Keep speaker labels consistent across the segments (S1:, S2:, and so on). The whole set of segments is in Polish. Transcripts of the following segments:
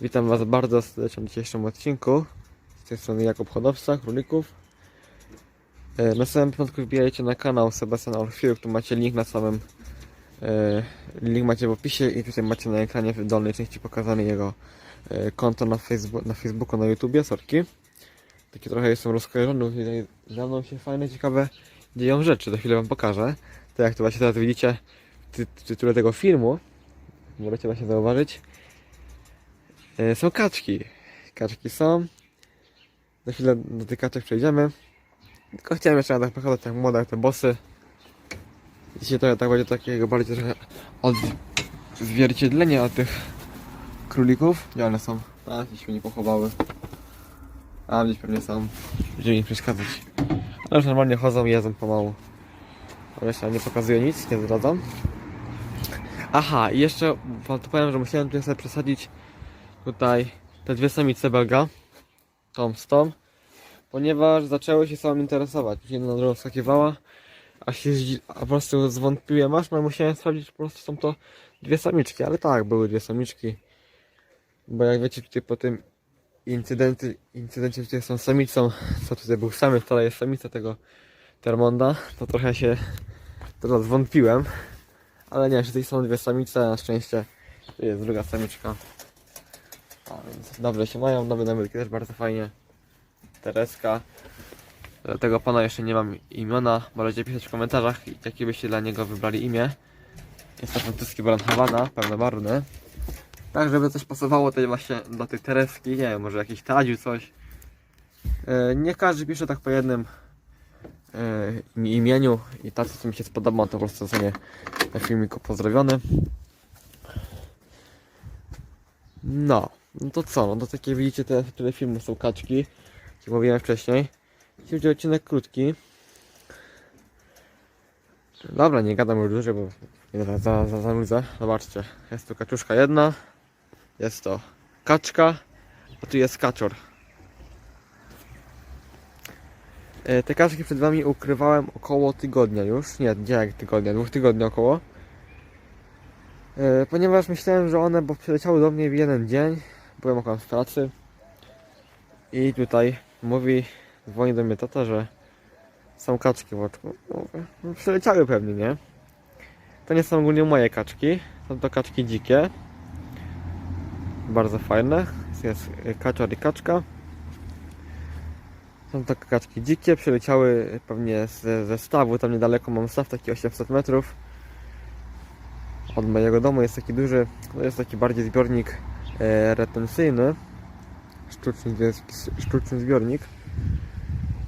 S1: Witam Was bardzo serdecznie w dzisiejszym odcinku. Z tej strony Jakub Hodowca, Królików. E, Na samym początku wbijajcie na kanał Sebastian Orfiu, tu macie link na samym e, link macie w opisie i tutaj macie na ekranie w dolnej części pokazane jego e, konto na, Facebook, na Facebooku, na YouTubie, sorki. Takie trochę jestem rozkojarzony, tutaj mną się fajne, ciekawe dzieją rzeczy, za chwilę Wam pokażę. Tak jak to właśnie teraz widzicie w ty- w tytule tego filmu, możecie właśnie zauważyć, są kaczki. Kaczki są. Za chwilę do tych kaczek przejdziemy. Tylko chciałem jeszcze na tak pokazać jak młode te bossy. Dzisiaj to tak będzie takiego bardziej trochę odzwierciedlenie od tych królików. Gdzie one są? A, gdzieś się nie pochowały. A, gdzieś pewnie są. Będziemy im przeszkadzać. Ale już normalnie chodzą i jedzą pomału. Ale jeszcze nie pokazuję nic, nie zdradzam. Aha, i jeszcze wam tu powiem, że musiałem tutaj sobie przesadzić tutaj te dwie samice belga, tą z tą, ponieważ zaczęły się sobą interesować. Jedna na drugą skakiwała, a się a po prostu zwątpiłem aż, no musiałem sprawdzić, po prostu są to dwie samiczki, ale tak, były dwie samiczki. Bo jak wiecie, tutaj po tym incydencie, incydencie tutaj tą samicą, co tutaj był samiec, tutaj jest samica tego Termonda, to trochę się teraz zwątpiłem. Ale nie, że tutaj są dwie samice, na szczęście jest druga samiczka. Więc dobrze się mają, nowe numerki też bardzo fajnie. Tereska. Tego pana jeszcze nie mam imiona, możecie pisać w komentarzach, jakie byście dla niego wybrali imię. Jest to francuski Baron Havana, pełnobarwny. Tak, żeby coś pasowało tutaj właśnie do tej Tereski, nie wiem, może jakiś tadziu, coś. E, Nie każdy pisze tak po jednym e, imieniu i tacy, co mi się spodoba, to po prostu zostanie na filmiku pozdrowiony. No, no to co? No to takie widzicie, te tyle filmów są kaczki, jak mówiłem wcześniej. Jeśli będzie odcinek krótki. Dobra, nie gadam już dłużej, bo za, za, za, zanudzę. Zobaczcie, jest tu kaczuszka jedna, jest to kaczka, a tu jest kaczor. E, Te kaczki przed wami ukrywałem około tygodnia już. Nie, nie jak tygodnia, dwóch tygodni około. E, Ponieważ myślałem, że one bo przyleciały do mnie w jeden dzień. Byłem około w pracy. I tutaj mówi, dzwoni do mnie tata, że są kaczki w oczku. Mówię, No, przyleciały pewnie, nie? To nie są ogólnie moje kaczki. Są to kaczki dzikie. Bardzo fajne. Jest kaczor i kaczka. Są to kaczki dzikie, przyleciały pewnie ze, ze stawu, tam niedaleko mam staw, taki 800 metrów. Od mojego domu jest taki duży, to jest taki bardziej zbiornik retencyjny, sztuczny, sztuczny zbiornik.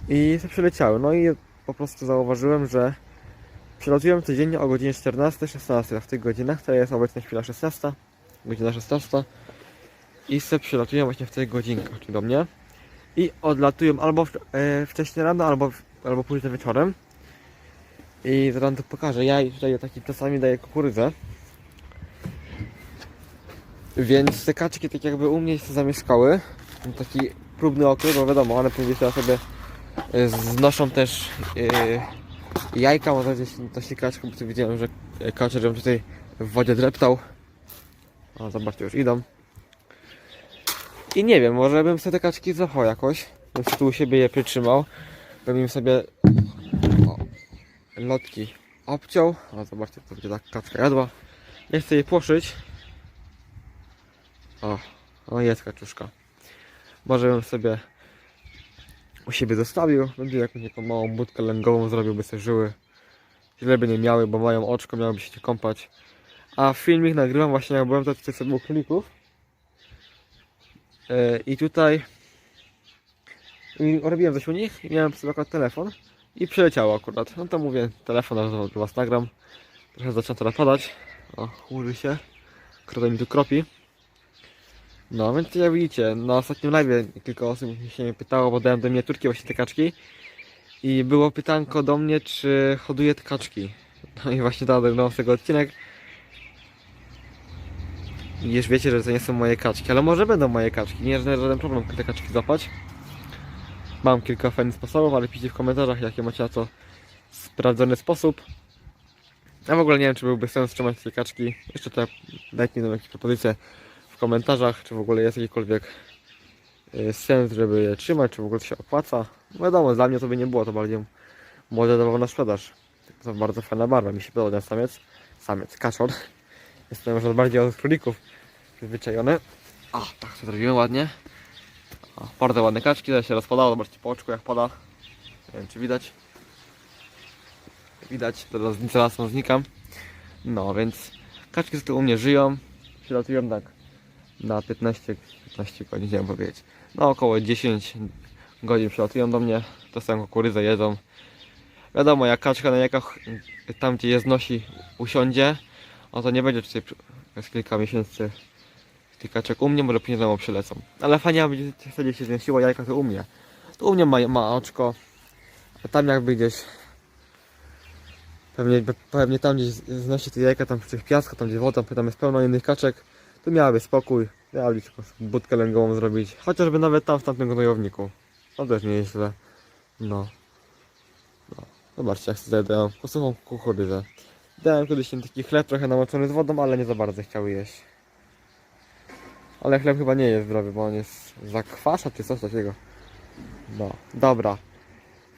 S1: I to przyleciały, no i po prostu zauważyłem, że przylatują codziennie o godzinie 14-16, a w tych godzinach, to jest obecnie chwila 16, godzina 16 i se przylatują właśnie w tych godzinkach, czyli do mnie i odlatują albo w- e, wcześnie rano, albo, albo późno wieczorem. I zaraz to pokażę. Ja tutaj taki czasami daję kukurydzę. Więc te kaczki tak jakby u mnie się zamieszkały. Taki próbny okres, bo wiadomo, one później teraz sobie e, znoszą też e, jajka, może gdzieś to się kaczką, bo tu widziałem, że kaczor ją tutaj w wodzie dreptał. O, zobaczcie, już idą. I nie wiem, może bym sobie te kaczki złapał jakoś. Bym tu u siebie je przytrzymał. Bym im sobie o, lotki obciął. O, zobaczcie, to będzie tak kaczka jadła. Nie chcę jej płoszyć. O, o jest kaczuszka. Może bym sobie u siebie zostawił. Będzie jakąś taką małą budkę lęgową zrobił, by sobie żyły. Źle by nie miały, bo mają oczko, miałyby się kąpać. A filmik nagrywam właśnie jak byłem tutaj sobie u królików. E, I tutaj i robiłem coś u nich i miałem sobie akurat telefon i przyleciało akurat. No to mówię, telefon aż do was nagram. Trochę zaczyna teraz padać. O, chmurzy się. Kroda mi tu kropi. No, więc jak widzicie, na ostatnim live kilka osób się mnie pytało, bo dałem do miniaturki właśnie te kaczki. I było pytanko do mnie, czy hoduję te kaczki. No i właśnie oglądam z tego odcinek. I już wiecie, że to nie są moje kaczki, ale może będą moje kaczki. Nie jest żaden problem te kaczki złapać. Mam kilka fajnych sposobów, ale piszcie w komentarzach, jakie macie na to sprawdzony sposób. Ja w ogóle nie wiem, czy byłby sens trzymać te kaczki. Jeszcze tutaj dajcie mi jakieś propozycje komentarzach, czy w ogóle jest jakikolwiek y, sens, żeby je trzymać, czy w ogóle to się opłaca. No Wiadomo, dla mnie to by nie było, to bardziej młode dawało na sprzedaż. To bardzo fajna barwa, mi się podoba ten samiec. Samiec, kaszor. Jestem może bardziej od królików przyzwyczajony. A, tak to zrobiłem ładnie. O, bardzo ładne kaczki, teraz się rozpadało, zobaczcie po oczku jak pada. Nie wiem czy widać. Widać, teraz są znikam. No więc kaczki z tyłu u mnie żyją. Przylatują tak na 15, 15 godzin, nie wiem powiedzieć. No około 10 godzin przylatują do mnie. To są kukurydzę jedzą. Wiadomo, jak kaczka na jajkach tam gdzie je znosi usiądzie, no to nie będzie tutaj przez kilka miesięcy tych kaczek u mnie, może później znowu przylecą. Ale fajnie, aby wtedy się znosiło jajka, to u mnie. To u mnie ma, ma oczko, a tam jakby gdzieś pewnie, pewnie tam gdzieś znosi te jajka, tam przy tych piaskach, tam gdzie woda, tam jest pełno innych kaczek, tu miałaby spokój, miałaby tylko budkę lęgową zrobić, chociażby nawet tam w tamtym gnojowniku. To też nie jest źle. No. no. Zobaczcie jak sobie dają posuchą kukurydzę. Dałem kiedyś im taki chleb trochę namoczony z wodą, ale nie za bardzo chciały jeść. Ale chleb chyba nie jest zdrowy, bo on jest zakwasza czy coś takiego. No, dobra.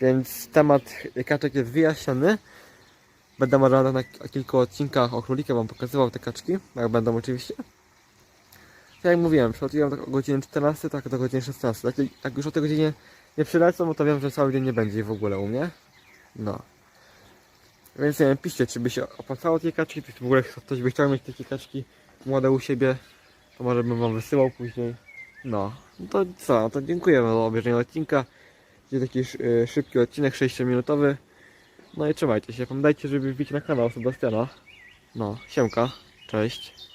S1: Więc temat kaczek jest wyjaśniony. Będę może na kilku odcinkach o królika wam pokazywał te kaczki, jak będą oczywiście. Tak jak mówiłem, przylatują tak o godzinie 14, tak do godziny 16. Jak, jak już o tej godzinie nie przylecą, no to wiem, że cały dzień nie będzie w ogóle u mnie. No. Więc nie wiem, piszcie, czy by się opłacało takie kaczki, czy w ogóle ktoś by chciał mieć takie kaczki młode u siebie, to może bym wam wysyłał później. No, no to co, no to dziękuję za obejrzenie odcinka. Jest taki y, szybki odcinek, 6-minutowy. No i trzymajcie się, pamiętajcie, żeby wbić na kanał Sebastiana. No, siemka, cześć.